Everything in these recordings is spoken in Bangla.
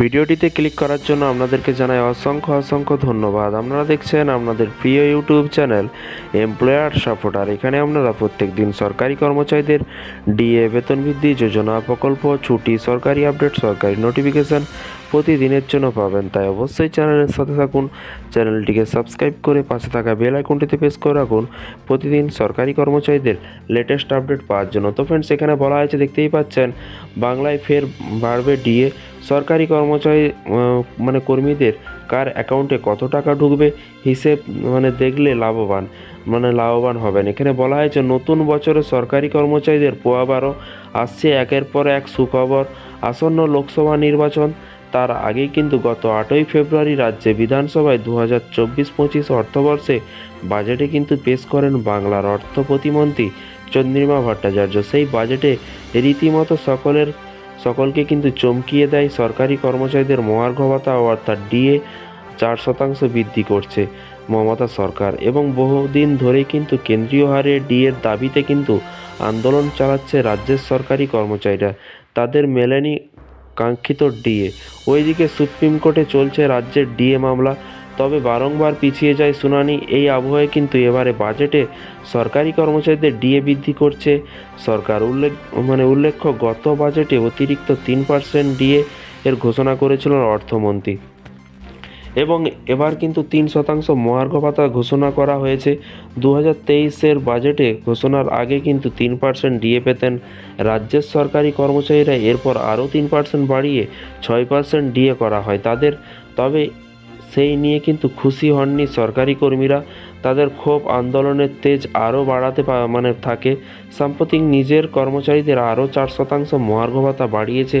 ভিডিওটিতে ক্লিক করার জন্য আপনাদেরকে জানাই অসংখ্য অসংখ্য ধন্যবাদ। আপনারা দেখছেন আপনাদের প্রিয় ইউটিউব চ্যানেল এমপ্লয়ার সাপোর্টার। এখানে আপনারা প্রত্যেক দিন সরকারি কর্মচারীদের ডিএ, বেতন বৃদ্ধি, যোজনা প্রকল্প, ছুটি, সরকারি আপডেট, সরকারি নোটিফিকেশন প্রতিদিনের জন্য পাবেন। তাই অবশ্যই চ্যানেলের সাথে থাকুন। চ্যানেলটিকে সাবস্ক্রাইব করে পাশে থাকা বেল আইকনটিতে প্রেস করে রাখুন। প্রতিদিন সরকারি কর্মচারীদের লেটেস্ট আপডেট পাওয়ার জন্য। তো ফ্রেন্ডস এখানে বলা হয়েছে, দেখতেই পাচ্ছেন, বাংলায় ফের বাড়বে ডিএ সরকারি কর্মচারী মানে কর্মীদের কার অ্যাকাউন্টে কত টাকা ঢুকবে? হিসেব মানে দেখলে লাভবান মানে লাভবান হবেন। এখানে বলা হয়েছে, নতুন বছরে সরকারি কর্মচারীদের পোয়াবারও আসছে একের পর এক সুখবর। আসন্ন লোকসভা নির্বাচন তার আগেই কিন্তু গত আটই ফেব্রুয়ারি রাজ্যে বিধানসভায় দু হাজার চব্বিশ পঁচিশ অর্থবর্ষে বাজেটে কিন্তু পেশ করেন বাংলার অর্থ প্রতিমন্ত্রী চন্দ্রিমা ভট্টাচার্য। সেই বাজেটে রীতিমতো সকলের, সকলকে কিন্তু চমকিয়ে দেয় সরকারি কর্মচারীদের মহার্ঘ ভাতা অর্থাৎ ডিএ চার শতাংশ বৃদ্ধি করছে মমতা সরকার এবং বহুদিন ধরেই কিন্তু কেন্দ্রীয় হারে ডিএর দাবিতে কিন্তু আন্দোলন চালাচ্ছে রাজ্যের সরকারি কর্মচারীরা। তাদের মেলেনি কাঙ্ক্ষিত ডিএ। ওইদিকে সুপ্রিম কোর্টে চলছে রাজ্যের ডিএ মামলা। তবে বারংবার পিছিয়ে যায় শুনানি। এই আবহাওয়ায় কিন্তু এবারে বাজেটে সরকারি কর্মচারীদের ডিএ বৃদ্ধি করছে। সরকার উল্লেখ মানে উল্লেখ্য, গত বাজেটে অতিরিক্ত তিন পার্সেন্ট ডিএ এর ঘোষণা করেছিলেন অর্থমন্ত্রী। এবং এবার কিন্তু তিন শতাংশ মহার্ঘ ভাতা ঘোষণা করা হয়েছে। দু হাজার তেইশের বাজেটে ঘোষণার আগে কিন্তু তিন পার্সেন্ট ডিএ পেতেন রাজ্যের সরকারি কর্মচারীরা। এরপর আরও তিন পার্সেন্ট বাড়িয়ে ছয় পার্সেন্ট ডিএ করা হয় তাদের। তবে সেই নিয়ে কিন্তু খুশি হননি সরকারি কর্মীরা। তাদের ক্ষোভ আন্দোলনের তেজ আরও বাড়াতে মানে থাকে। সাম্প্রতিক নিজের কর্মচারীদের আরও চার শতাংশ মহার্ঘ ভাতা বাড়িয়েছে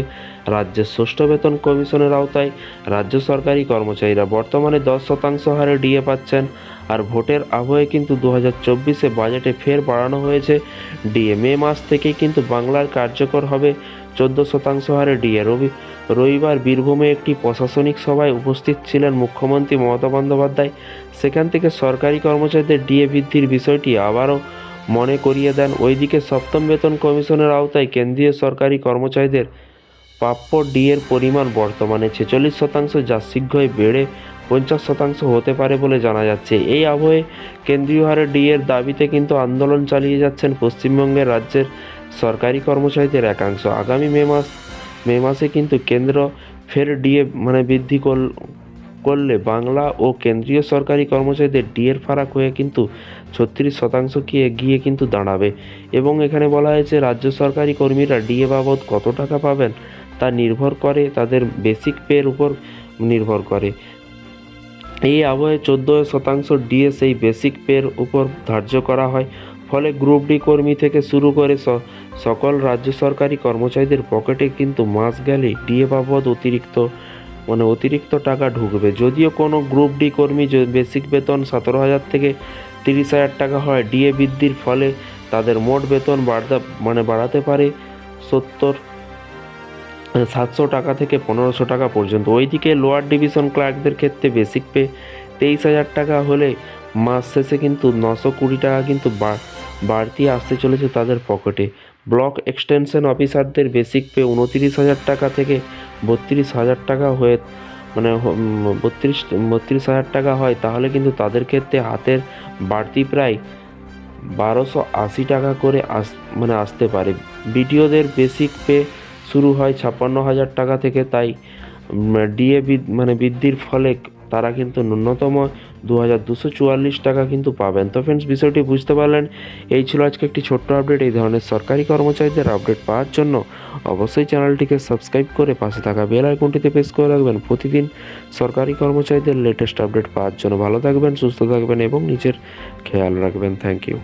রাজ্যের ষষ্ঠ বেতন কমিশনের আওতায়। রাজ্য সরকারি কর্মচারীরা বর্তমানে দশ শতাংশ হারে ডিএ পাচ্ছেন আর ভোটের আবহে কিন্তু দু হাজার চব্বিশে বাজেটে ফের বাড়ানো হয়েছে। ডিএ মে মাস থেকেই কিন্তু বাংলার কার্যকর হবে চোদ্দ শতাংশ হারে ডিএ। রবি, রবিবার বীরভূমে একটি প্রশাসনিক সভায় উপস্থিত ছিলেন মুখ্যমন্ত্রী মমতা বন্দ্যোপাধ্যায়। সেখান থেকে সরকারি কর্মচারীদের ডিএ বৃদ্ধির বিষয়টি আবারও মনে করিয়ে দেন। ওইদিকে সপ্তম বেতন কমিশনের আওতায় কেন্দ্রীয় সরকারি কর্মচারীদের প্রাপ্য ডিএর পরিমাণ বর্তমানে ছেচল্লিশ শতাংশ, যা শীঘ্রই বেড়ে পঞ্চাশ শতাংশ হতে পারে বলে জানা যাচ্ছে। এই আবহে কেন্দ্রীয় হারে ডিএর দাবিতে কিন্তু আন্দোলন চালিয়ে যাচ্ছেন পশ্চিমবঙ্গের রাজ্যের সরকারি কর্মচারীদের একাংশ। আগামী মে মাস, মে মাসে কিন্তু কেন্দ্র ফের ডিএ মানে বৃদ্ধি করল- বাংলা ও কেন্দ্রীয় সরকারি কর্মচারীদের ডিএর ফারাক হয়ে কিন্তু ছত্রিশ শতাংশ গিয়ে গিয়ে কিন্তু দাঁড়াবে। এবং এখানে বলা হয়েছে, রাজ্য সরকারি কর্মীরা ডিএ বাবদ কত টাকা পাবেন তা নির্ভর করে, তাদের বেসিক পের উপর নির্ভর করে। এই আবহে চোদ্দ শতাংশ ডিএ সেই বেসিক পের উপর ধার্য করা হয়। ফলে গ্রুপ ডি কর্মী থেকে শুরু করে সকল রাজ্য সরকারি কর্মচারীদের পকেটে কিন্তু মাস গেলে ডিএ বাবদ অতিরিক্ত মানে অতিরিক্ত টাকা ঢুকবে। যদিও কোনো গ্রুপ ডি কর্মী বেসিক বেতন সতেরো হাজার থেকে তিরিশ হাজার টাকা হয়, ডিএ বৃদ্ধির ফলে তাদের মোট বেতন বাড়তে মানে বাড়াতে পারে সত্তর সাতশো টাকা থেকে পনেরোশো টাকা পর্যন্ত। ওইদিকে লোয়ার ডিভিশন ক্লার্কদের ক্ষেত্রে বেসিক পে তেইশ হাজার টাকা হলে মাস শেষে কিন্তু নশো কুড়ি টাকা কিন্তু বাড়তি আসতে চলেছে তাদের পকেটে। ব্লক এক্সটেনশন অফিসারদের বেসিক পে উনতিরিশ হাজার টাকা থেকে বত্রিশ হাজার টাকা হয়ে মানে বত্রিশ বত্রিশ হাজার টাকা হয়, তাহলে কিন্তু তাদের ক্ষেত্রে হাতের বাড়তি প্রায় বারোশো আশি টাকা করে আস মানে আসতে পারে। বিডিওদের বেসিক পে শুরু হয় ছাপ্পান্ন হাজার টাকা থেকে, তাই ডিএ মানে বৃদ্ধির ফলে তারা কিন্তু ন্যূনতম দু হাজার দুশো চুয়াল্লিশ টাকা কিন্তু পাবেন। তো ফ্রেন্ডস বিষয়টি বুঝতে পারলেন। এই ছিল আজকে একটি ছোট্ট আপডেট এই ধরনের সরকারি কর্মচারীদের আপডেট পাওয়ার জন্য অবশ্যই চ্যানেলটিকে সাবস্ক্রাইব করে পাশে থাকা বেল আইকনটিতে প্রেস করে রাখবেন। প্রতিদিন সরকারি কর্মচারীদের লেটেস্ট আপডেট পাওয়ার জন্য। ভালো থাকবেন, সুস্থ থাকবেন এবং নিজের খেয়াল রাখবেন। Thank you